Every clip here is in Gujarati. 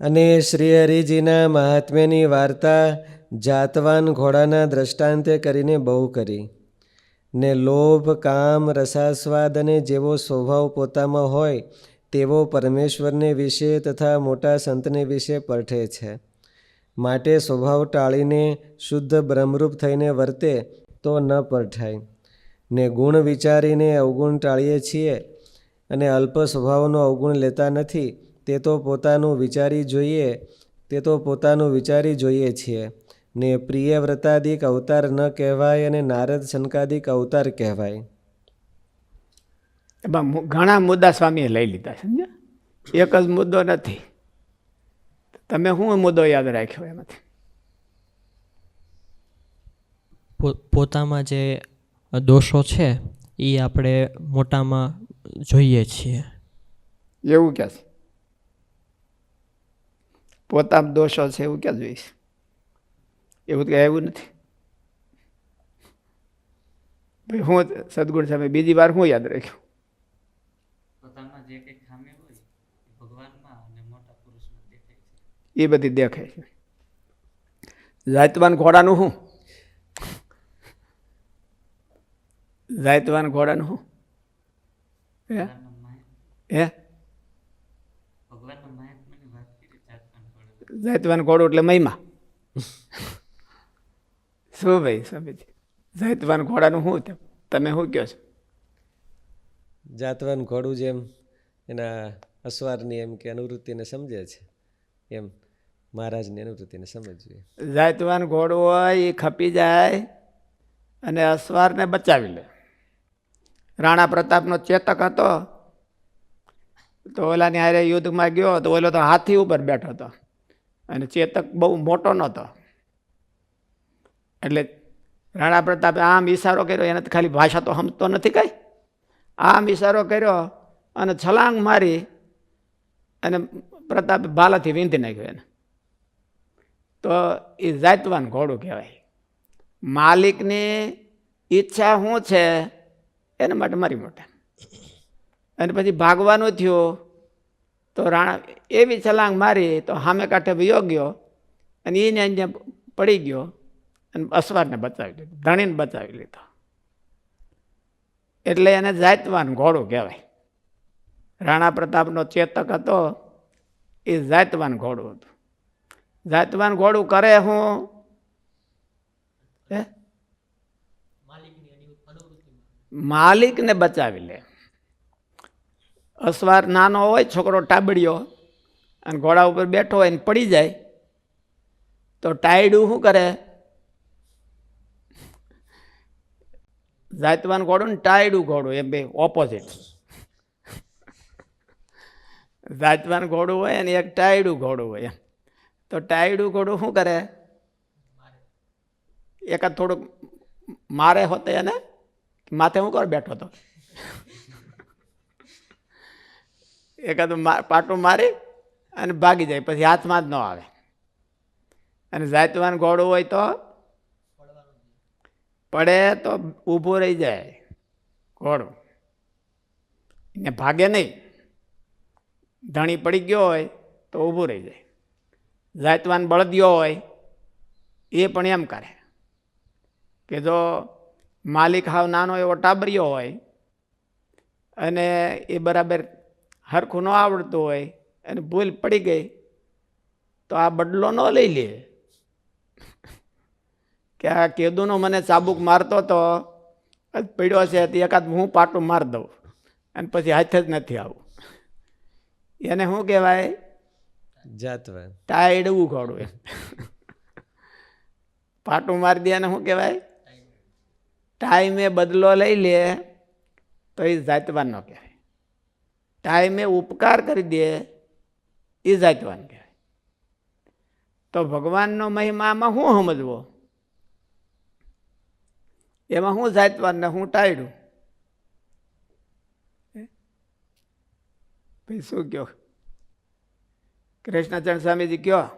અને શ્રી હરિજીના મહાત્મ્યની વાર્તા જાતવાન ઘોડાના દ્રષ્ટાંતે કરીને બહુ કરી. ને લોભ, કામ, રસાસ્વાદ અને જેવો સ્વભાવ પોતામાં હોય, તેવો પરમેશ્વરને વિશે તથા મોટા સંતને વિશે પરઠે છે. માટે સ્વભાવ ટાળીને શુદ્ધ બ્રહ્મરૂપ થઈને વર્તે તો ન પરઠાય. ને ગુણ વિચારીને અવગુણ ટાળીએ છીએ અને અલ્પ સ્વભાવનો અવગુણ લેતા નથી તે તો પોતાનું વિચારી જોઈએ તે તો પોતાનું વિચારી જોઈએ છીએ. ને પ્રિય વ્રતાદિક અવતાર ન કહેવાય અને નારદ શનકાદિક અવતાર કહેવાય. એમાં ઘણા મુદ્દા સ્વામીએ લઈ લીધા સમજ્યા? એક જ મુદ્દો નથી. તમે શું મુદ્દો યાદ રાખ્યો એમાંથી? પોતામાં જે દોષો છે એ આપણે મોટામાં જોઈએ છીએ. એવું ક્યાં છે? પોતામાં દોષો છે એવું ક્યાં જોઈશ એવું કે એવું નથી ભાઈ હું સદગુણ સામે બીજી વાર હું યાદ રાખ્યું? કંઈ એ બધી દેખાય છે. જાતવાન ઘોડાનું શું જાતવાન ઘોડાનું શું હે? હે ભગવાનના મહાત્માની વાત કરી જાતપાન પડે જાતવાન ઘોડું એટલે મહિમા. શું ભાઈ સ્વામીજી જાતવાન ઘોડાનું શું તેમ તમે શું કહો છો? જાતવાન ઘોડું જેમ એના અસવારની એમ કે અનુવૃત્તિને સમજે છે એમ મહારાજની અનુવૃત્તિને સમજવી. જાતવાન ઘોડું હોય એ ખપી જાય અને અસવારને બચાવી લે. રાણા પ્રતાપનો ચેતક હતો તો ઓલાની હારે યુદ્ધમાં ગયો તો ઓલો તો હાથી ઉપર બેઠો હતો. અને ચેતક બહુ મોટો નહોતો. એટલે રાણા પ્રતાપે આમ ઈશારો કર્યો, એને ખાલી ભાષા તો સમજતો નથી કાંઈ. આમ ઈશારો કર્યો અને છલાંગ મારી અને પ્રતાપે ભાલાથી વીંધી નાખ્યો એને. તો એ જાતવાન ઘોડું કહેવાય. માલિકની ઈચ્છા શું છે? એના માટે મારી મોટા. અને પછી ભાગવાનું થયું. તો રાણા એવી છલાંગ મારી તો સામે કાંઠે વયો ગયો અને એને અહીંયા પડી ગયો અને અસવારને બચાવી લીધો, ધણીને બચાવી લીધો. એટલે એને જાતવાન ઘોડું કહેવાય. રાણા પ્રતાપનો ચેતક હતો, એ જાતવાન ઘોડું હતું. જાતવાન ઘોડું કરે હું? માલિકને બચાવી લે. અસવાર નાનો હોય, છોકરો ટાબડિયો અને ઘોડા ઉપર બેઠો હોય ને પડી જાય, તો ટાયડું શું કરે? જાતવાન ઘોડું ને ટાયડું ઘોડું, એમ બે ઓપોઝિટ જાતવાન ઘોડું હોય અને એક ટાયડું ઘોડું હોય એમ. તો ટાયડું ઘોડું શું કરે? એકાદ થોડુંક મારે હોતે એને, માથે હું કર, બેઠો હતો એકાદ પાટું મારી અને ભાગી જાય, પછી હાથમાં જ ન આવે. અને જાતવાન ઘોડું હોય તો પડે તો ઊભું રહી જાય ઘોડું. ને ભાગે નહીં. ધણી પડી ગયો હોય તો ઊભું રહી જાય. જાતવાન બળદિયો હોય એ પણ એમ કરે કે જો માલિક હાવ નાનો એવો ટાબરિયો હોય અને એ બરાબર હરખું ન આવડતું હોય અને ભૂલ પડી ગઈ તો આ બદલો ન લઈ લે. કે આ કેદુનો મને ચાબુક મારતો તો પડ્યો છે તે એકાદ હું પાટું મારી દઉં અને પછી હાથ જ નથી આવું. એને શું કહેવાય? જાતવાન ટાયડવું ઘોડું એમ. પાટું મારી દે એને શું કહેવાય? ટાઈમે બદલો લઈ લે તો એ જાતવા ન કહેવાય. ટાઈમે ઉપકાર કરી દે, એ જાતવાન કહેવાય. તો ભગવાનનો મહિમામાં શું સમજવો? એમાં હું જાતવાન ને હું ટાળ્યું ભાઈ શું કયો? કૃષ્ણચંદ સ્વામીજી કયો?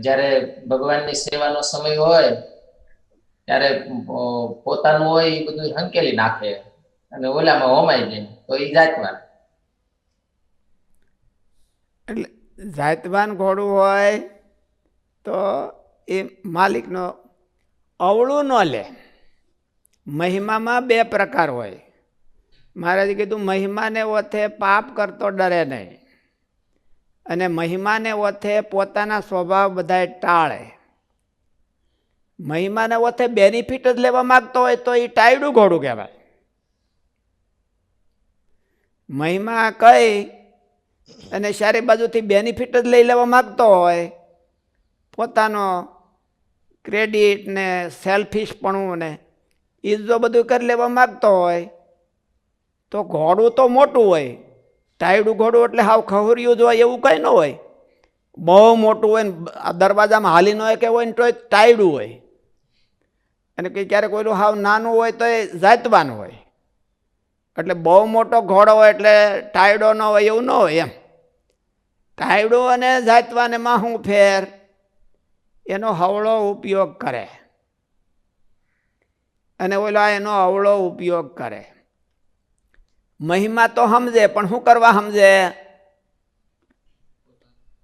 જ્યારે ભગવાનની સેવાનો સમય હોય ત્યારે પોતાનું હોય એ બધું હંકેલી નાખે. અને ઓલામાં હોમાઈ જાય. તો એ જાતવાન. એટલે જાતવાન ઘોડું હોય તો એ માલિકનો અવળું ન લે. મહિમામાં બે પ્રકાર હોય. મહારાજે કીધું, મહિમાને ઓથે પાપ કરતો ડરે નહીં. અને મહિમાને ઓથે પોતાના સ્વભાવ બધાય ટાળે. મહિમાને ઓથે બેનિફિટ જ લેવા માગતો હોય તો એ ટાયડું ઘોડું કહેવાય. મહિમા કઈ અને સારી બાજુથી બેનિફિટ જ લઈ લેવા માગતો હોય, પોતાનો ક્રેડિટ ને સેલ્ફિશપણું ને એ જો બધું કરી લેવા માગતો હોય, તો ઘોડું તો મોટું હોય. ટાયડું ઘોડું એટલે હાવ ખહુરિયું જ હોય એવું કંઈ ન હોય. બહુ મોટું હોય ને દરવાજામાં હાલી ન હોય કે હોય ને તો ટાયડું હોય. અને કંઈ ક્યારેક ઓલું હાવ નાનું હોય તો એ જાતવાનું હોય. એટલે બહુ મોટો ઘોડો હોય એટલે ટાયડો ન હોય એવું ન હોય એમ. ટાયડો અને જાતવાનેમાં હું ફેર? એનો હવળો ઉપયોગ કરે. અને ઓલા એનો અવળો ઉપયોગ કરે. મહિમા તો સમજે પણ શું કરવા સમજે?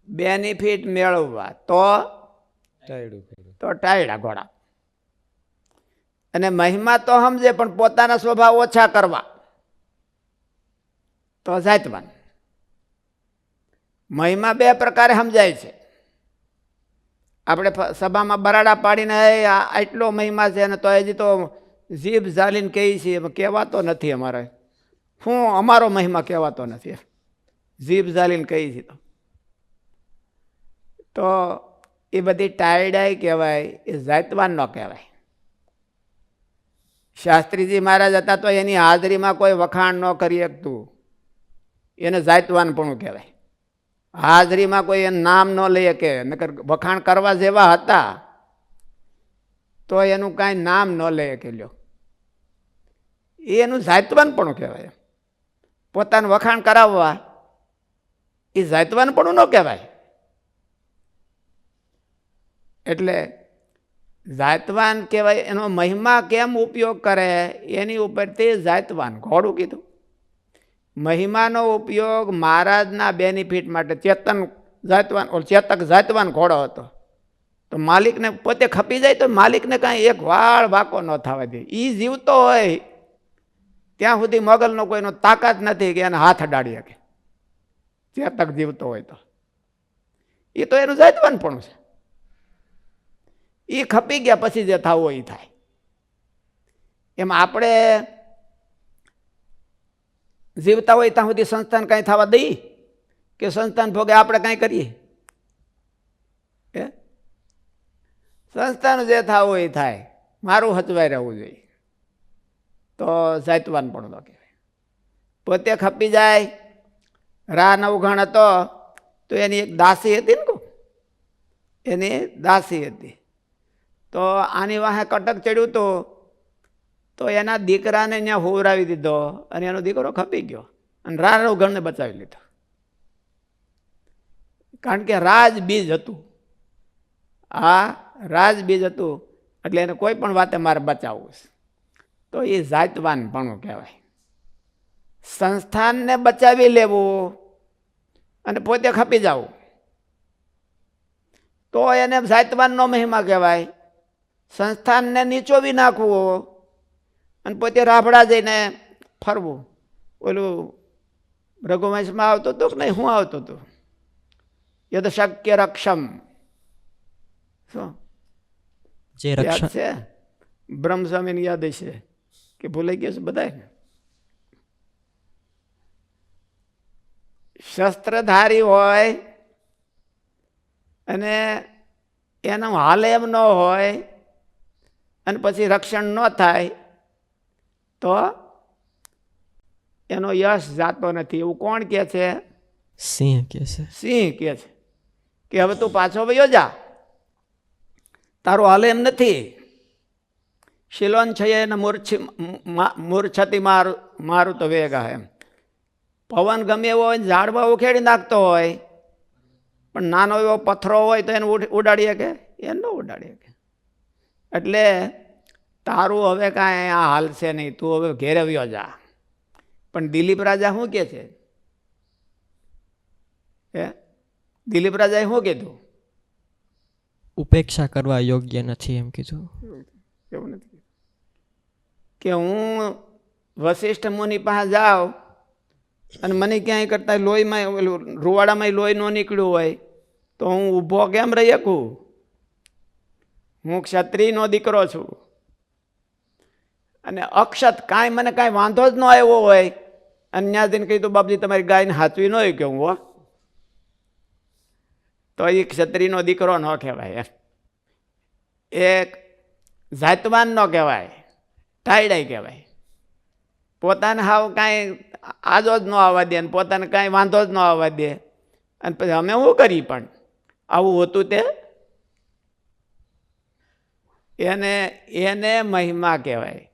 બેનિફિટ મેળવવા. તો? તો ટાયડા ઘોડા. અને મહિમા તો સમજે, પણ પોતાના સ્વભાવ ઓછા કરવા. તો જાતવાન મહિમા બે પ્રકારે સમજાય છે. આપણે સભામાં બરાડા પાડીને આટલો મહિમા છે અને તો હજી તો જીભ ઝાલીને કહીએ છે, એમાં કહેવાતો નથી અમારે. શું અમારો મહિમા કહેવાતો નથી. જીભ ઝાલીને કહી છે તો. તો એ બધી ટાયડાઈ કહેવાય, એ જાતવાન કહેવાય. શાસ્ત્રીજી મહારાજ હતા તો એની હાજરીમાં કોઈ વખાણ ન કરી શકતું. એને જાતવાનપણું કહેવાય. હાજરીમાં કોઈ એનું નામ ન લઈ શકે, નકર વખાણ કરવા જેવા હતા, તો એનું કાંઈ નામ ન લઈ શકે લ્યો. એ એનું જાતવાનપણું કહેવાય. પોતાનું વખાણ કરાવવા, એ જાતવાનપણું ન કહેવાય. એટલે જાતવાન કહેવાય, એનો મહિમા કેમ ઉપયોગ કરે, એની ઉપરથી જાતવાન, ઘોડું કીધું. મહિમાનો ઉપયોગ મહારાજના બેનિફિટ માટે, ચેતન જાતવાન, ઓલો ચેતક જાતવાન ઘોડો હતો. તો માલિકને પોતે ખપી જાય તો માલિકને કાંઈ એક વાળ વાકો ન થવા દે. એ જીવતો હોય, ત્યાં સુધી મોગલનો કોઈનો તાકાત નથી કે એને હાથ અડાડી શકે. ચેતક જીવતો હોય તો. એ તો એનું જાતવાન પણ છે. એ ખપી ગયા પછી જે થવું હોય એ થાય. એમ આપણે જીવતા હોય ત્યાં સુધી સંસ્થાન કાંઈ થવા દઈ કે સંસ્થાન ભોગે આપણે કાંઈ કરીએ? એ સંસ્થાન જે થવું હોય એ થાય. મારું હચવાઈ રહેવું જોઈએ. તો જાતવાન પણ ન કહેવાય. પોતે ખપી જાય, રાહ નવઘણ હતો, તો એની એક દાસી હતી ને એની દાસી હતી. તો આની વાહે કટક ચડ્યું તો તો એના દીકરાને ત્યાં હોવરાવી દીધો અને એનો દીકરો ખપી ગયો અને રારવ ગણને બચાવી લીધો. કારણ કે રાજ બીજ હતું. આ રાજ બીજ હતું. એટલે એને કોઈ પણ વાતે મારે બચાવવું છે. તો એ જાતવાનપણું કહેવાય. સંસ્થાનને બચાવી લેવું અને પોતે ખપી જવું. તો એને જાતવાનનો મહિમા કહેવાય. સંસ્થાનને નીચોવી નાખવું અને પોતે રાફડા જઈને ફરવું. ઓલું રઘુવંશમાં આવતું હતું કે નહીં? હું આવતું હતું યદ શક્ય રક્ષમ. શું? જે યાદ રક્ષણ છે? બ્રહ્મસ્વામીને યાદ છે કે ભૂલાઈ ગયો છે બધાય? શસ્ત્રધારી હોય અને એનો હાલ એમ ન હોય અને પછી રક્ષણ ન થાય તો એનો યશ જાતો નથી. એવું કોણ કે છે? સિંહ કે છે. સિંહ કે છે. કે હવે તું પાછો વયો જા. તારું હાલ એમ નથી. શિલોન છે એને મૂર્છી મૂર્છતી મારું મારું તો વેગા એમ. પવન ગમે એવો હોય ને ઝાડવા ઉખેડી નાખતો હોય પણ નાનો એવો પથ્થરો હોય તો એને ઉડાડીએ ઉડાડી શકે એ ન ઉડાડી શકે એટલે તારું હવે કાંઈ આ હાલશે નહીં તું હવે ઘેરવ્યો જા. પણ દિલીપ રાજા શું કહે છે? હે? દિલીપ રાજાએ શું કીધું? ઉપેક્ષા કરવા યોગ્ય નથી એમ કીધું. એવું નથી કે હું વશિષ્ઠ મુનિ પાસે જાઉં અને મને ક્યાંય કરતા લોહીમાં રૂવાડામાં લોહી ન નીકળ્યું હોય તો હું ઊભો કેમ રહી શકું? હું ક્ષત્રિયનો દીકરો છું. અને અક્ષત કાંઈ મને કાંઈ વાંધો જ ન આવ્યો હોય. અને ત્યાં જઈને કહ્યું બાપજી, તમારી ગાયને હાચવી ન હોય કેવું હો? તો એ ક્ષત્રિયનો દીકરો ન કહેવાય એક જાતવાન ન કહેવાય ટાઈડાઈ કહેવાય. પોતાને હાવ કાંઈ આજો જ ન આવવા દે અને પોતાને કાંઈ વાંધો જ ન આવવા દે. અને પછી અમે શું કરી પણ? આવું હતું તે એને એને મહિમા કહેવાય.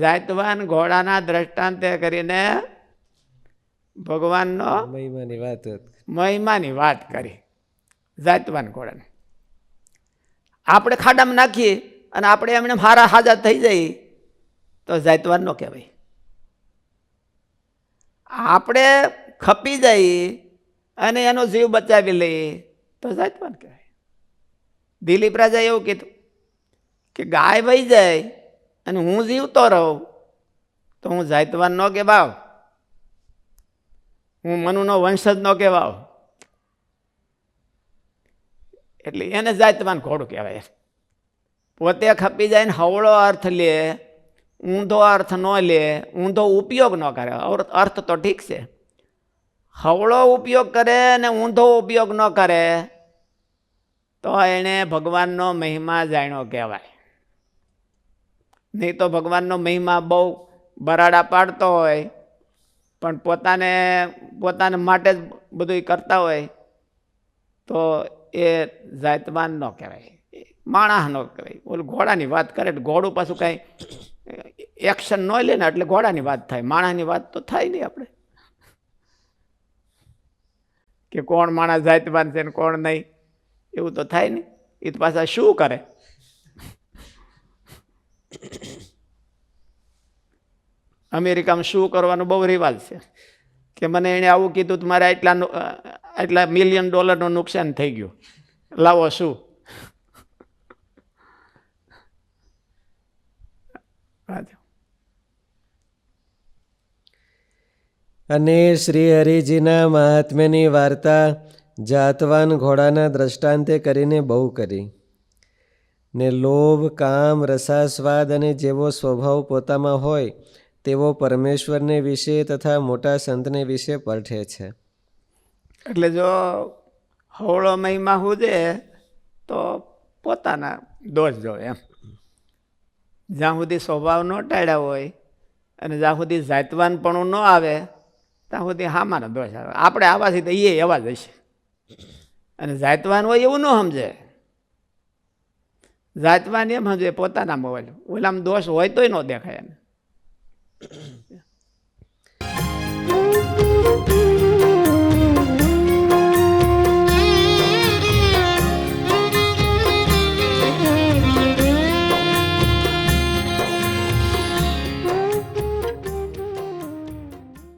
જાતવાન ઘોડાના દ્રષ્ટાંતે કરીને ભગવાનનો મહિમાની વાત મહિમાની વાત કરી. જાતવાન ઘોડાને. આપણે ખાડામાં નાખીએ અને આપણે એમને હારા હાજા થઈ જઈએ તો જાતવાન નો કહેવાય. આપણે ખપી જઈએ અને એનો જીવ બચાવી લઈએ તો જાતવાન કહેવાય. દિલીપ રાજા એવું કીધું કે ગાય વહી જાય અને હું જીવતો રહું, તો હું જાયતવાન ન કહેવાવ હું મનુનો વંશજ ન કહેવાવ એટલે એને જાતવાન ઘોડું કહેવાય. પોતે ખપી જાય ને હવળો અર્થ લે, ઊંધો અર્થ ન લે, ઊંધો ઉપયોગ ન કરે. અર્થ તો ઠીક છે. હવળો ઉપયોગ કરે ને ઊંધો ઉપયોગ ન કરે, તો એણે ભગવાનનો મહિમા જાણ્યો કહેવાય. નહીં તો ભગવાનનો મહિમા બહુ બરાડા પાડતો હોય. પણ પોતાને પોતાને માટે જ બધું કરતા હોય તો એ જાતવાન ન કહેવાય. માણસ ન કહેવાય. ઓલું ઘોડાની વાત કરે ઘોડું પાછું કાંઈ એક્શન ન લે ને એટલે ઘોડાની વાત થાય. માણસની વાત તો થાય નહીં આપણે. કે કોણ માણસ જાતવાન છે ને કોણ નહીં? એવું તો થાય નહીં. એ તો પાછા શું કરે? અમેરિકામાં શું કરવાનું બહુ રિવાજ છે કે મને એણે આવું કીધું તો મારે આટલા આટલા મિલિયન ડોલરનું નુકસાન થઈ ગયું. લાવો શું? અને શ્રી હરિજીના મહાત્મ્યની વાર્તા જાતવાન ઘોડાના દ્રષ્ટાંતે કરીને બહુ કરી. ને લોભ, કામ રસાસ્વાદ અને જેવો સ્વભાવ પોતામાં હોય, તેવો પરમેશ્વરને વિશે તથા મોટા સંતને વિશે પરઠે છે. એટલે જો હવળો મહિમા હુજે, તો પોતાના દોષ જો એમ. જ્યાં સુધી સ્વભાવ ન ટાળ્યા હોય અને જ્યાં સુધી જાતવાનપણું ન આવે, ત્યાં સુધી હામાનો દોષ આવે. આપણે આવાથી તો એ એવા જ હશે. અને જાતવાન હોય એવું ન સમજે. જાતવાન એમ સમજે પોતાના મોબાઈલ ઓલામાં દોષ હોય તોય ન દેખાય એને